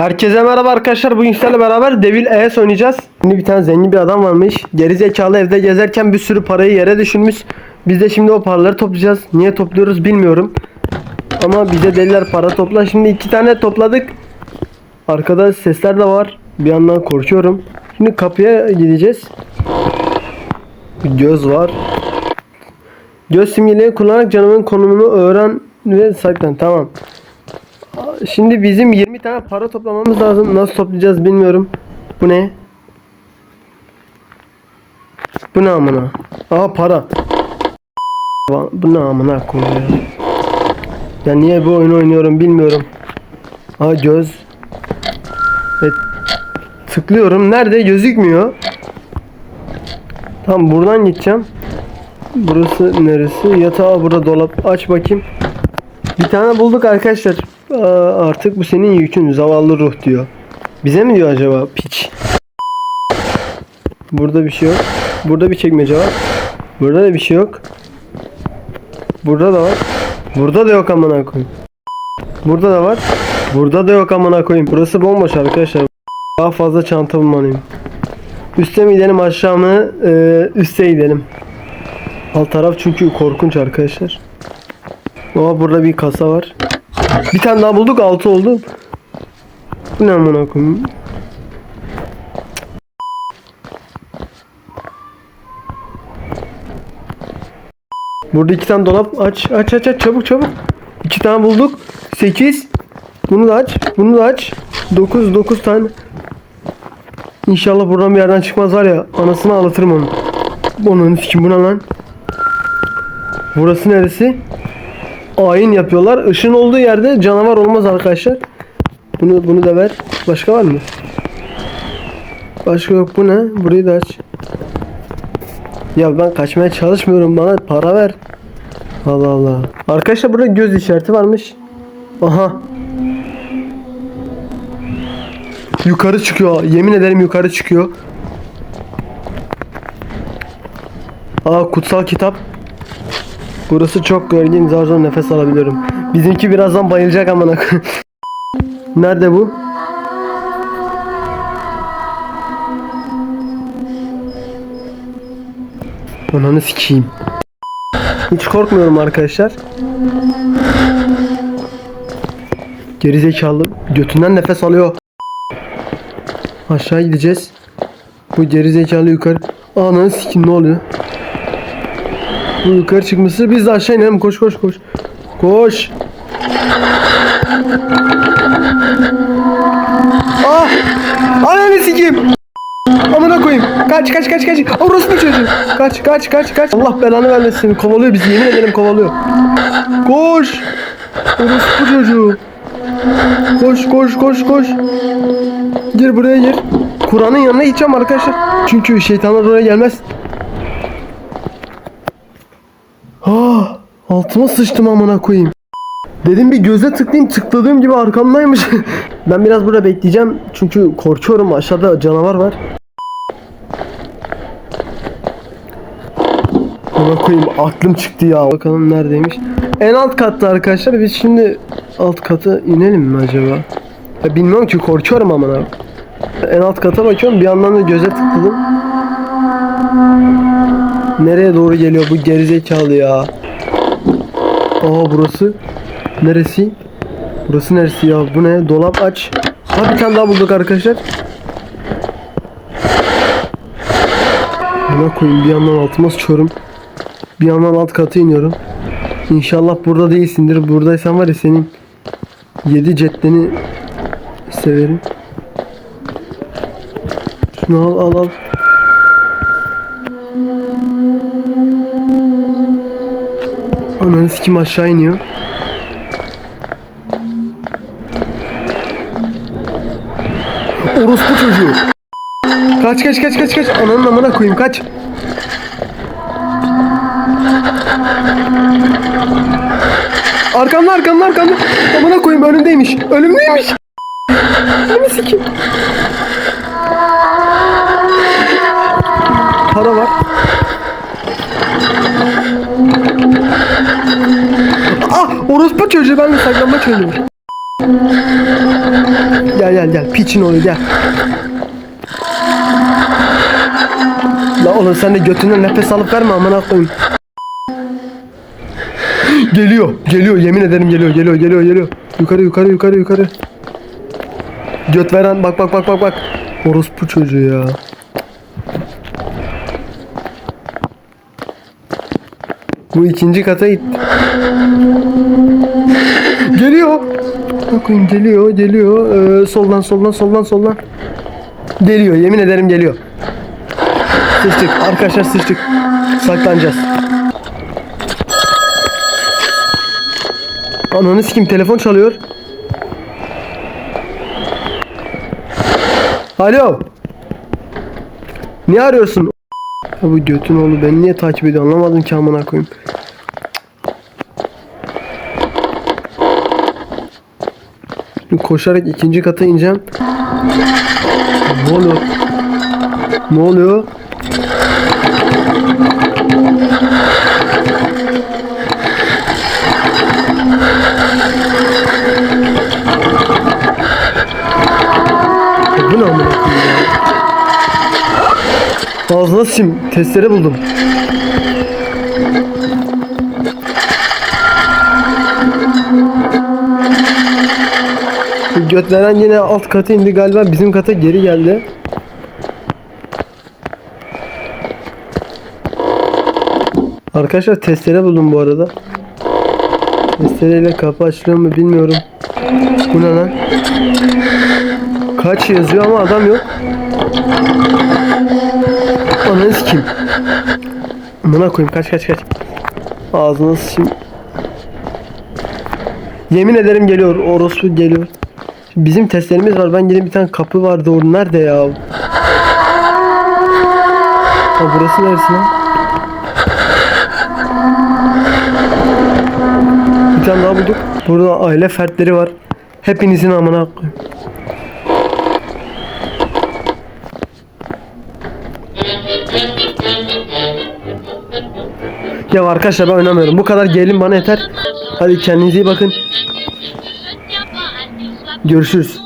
Herkese merhaba arkadaşlar. Bugün sizlerle beraber Devil ES oynayacağız. Şimdi bir tane zengin bir adam varmış. Geri zekalı evde gezerken bir sürü parayı yere düşürmüş. Biz de şimdi o paraları toplayacağız. Niye topluyoruz bilmiyorum. Ama bize deliler para topla. Şimdi iki tane topladık. Arkada sesler de var. Bir yandan korkuyorum. Şimdi kapıya gideceğiz. Bir göz var. Göz simgelerini kullanarak canımın konumunu öğren ve saklan. Tamam. Şimdi bizim 20 tane para toplamamız lazım. Nasıl toplayacağız bilmiyorum. Bu ne? Bu ne amına? Aa para. Bu ne amına koyuyor. Ya niye bu oyunu oynuyorum bilmiyorum. Aa göz. Evet. Tıklıyorum. Nerede? Gözükmüyor. Tamam buradan gideceğim. Burası neresi? Yatağı burada dolap. Aç bakayım. Bir tane bulduk arkadaşlar. Aa, artık bu senin yükün zavallı ruh diyor. Bize mi diyor acaba? Piç. Burada bir şey yok. Burada bir çekmece var. Burada da bir şey yok. Burada da var. Burada da yok amına koyayım. Burada da var. Burada da yok amına koyayım. Burası bomboş arkadaşlar. Daha fazla çanta bulmalıyım. Üste mi gidelim aşağı mı? Ee, üste gidelim. Alt taraf çünkü korkunç arkadaşlar. Aa burada bir kasa var. Bir tane daha bulduk 6 oldu. Bu ne amına koyayım? Burada iki tane dolap aç aç aç aç çabuk çabuk. İki tane bulduk. 8 Bunu da aç. Bunu da aç. 9 9 tane. İnşallah buradan bir yerden çıkmaz var ya. Anasını ağlatırım onu. Onun kim buna lan? Burası neresi? Ayin yapıyorlar. Işın olduğu yerde canavar olmaz arkadaşlar. Bunu bunu da ver. Başka var mı? Başka yok. Bu ne? Burayı da aç. Ya ben kaçmaya çalışmıyorum. Bana para ver. Allah Allah. Arkadaşlar burada göz işareti varmış. Aha. Yukarı çıkıyor. Yemin ederim yukarı çıkıyor. Aa kutsal kitap. Burası çok gergin zar zor nefes alabiliyorum. Bizimki birazdan bayılacak amına. Nerede bu? Ananı sikeyim. Hiç korkmuyorum arkadaşlar. Gerizekalı götünden nefes alıyor. Aşağı gideceğiz. Bu gerizekalı yukarı. Ananı sikeyim ne oluyor? Bu yukarı çıkması biz de aşağı inelim koş koş koş. Koş. Ah! Ananı sikeyim. Amına koyayım. Kaç kaç kaç kaç. Orası mı çocuğu? Kaç kaç kaç kaç. Allah belanı vermesin. Kovalıyor bizi yemin ederim kovalıyor. Koş. Orası çocuğu. Koş koş koş koş. Gir buraya gir. Kur'an'ın yanına gideceğim arkadaşlar. Çünkü şeytanlar oraya gelmez. Ah, altıma sıçtım amına koyayım. Dedim bir göze tıklayayım tıkladığım gibi arkamdaymış. ben biraz burada bekleyeceğim çünkü korkuyorum aşağıda canavar var. Amına koyayım aklım çıktı ya. Bakalım neredeymiş. En alt katta arkadaşlar biz şimdi alt kata inelim mi acaba? Ya bilmiyorum ki korkuyorum amına. En alt kata bakıyorum bir yandan da göze tıkladım. Nereye doğru geliyor bu gerizekalı ya? Aa burası neresi? Burası neresi ya? Bu ne? Dolap aç. Ha bir tane daha bulduk arkadaşlar. Buna koyayım bir yandan altıma sıçıyorum. Bir yandan alt katı iniyorum. İnşallah burada değilsindir. Buradaysan var ya senin 7 cetleni severim. Şunu al al al. Ananı sikim aşağı iniyor. Orospu çocuğu. Kaç kaç kaç kaç kaç. Ananın amına koyayım kaç. Arkamda arkamda arkamda. Amına koyayım önümdeymiş. Önümdeymiş. Ananı sikim. Para var. Ah orospu çocuğu ben saklanma. Gel Gel gel gel. Piçin oğlu gel. La oğlum sen de götünden nefes alıp verme amına koyayım. Geliyor, geliyor. Yemin ederim geliyor, geliyor, geliyor, geliyor. Yukarı, yukarı, yukarı, yukarı. Göt veren bak bak bak bak bak. Orospu çocuğu ya. Bu ikinci kata gitti. Geliyor. Bakın geliyor, geliyor. Ee, soldan, soldan, soldan, soldan. Geliyor, yemin ederim geliyor. Sıçtık, arkadaşlar sıçtık. Saklanacağız. Ananı sikim telefon çalıyor. Alo. Ne arıyorsun? Ya bu götün oğlu beni niye takip ediyor anlamadım ki amına koyayım. Şimdi koşarak ikinci kata ineceğim. Ne oluyor? Ne oluyor? Ağzına sim testere buldum. Göt veren yine alt kata indi galiba bizim kata geri geldi. Arkadaşlar testere buldum bu arada. Testereyle kapı açılıyor mu bilmiyorum. Bu ne lan? Kaç yazıyor ama adam yok. Kim? Amına koyayım kaç kaç kaç. Ağzına sıçayım. Yemin ederim geliyor. Orospu geliyor. Bizim testlerimiz var. Ben yine bir tane kapı vardı orada. Nerede ya? Ha burası neresi lan? Bir tane daha bulduk. Burada aile fertleri var. Hepinizin amına koyayım. Ya arkadaşlar ben oynamıyorum. Bu kadar gelin bana yeter. Hadi kendinize iyi bakın. Görüşürüz.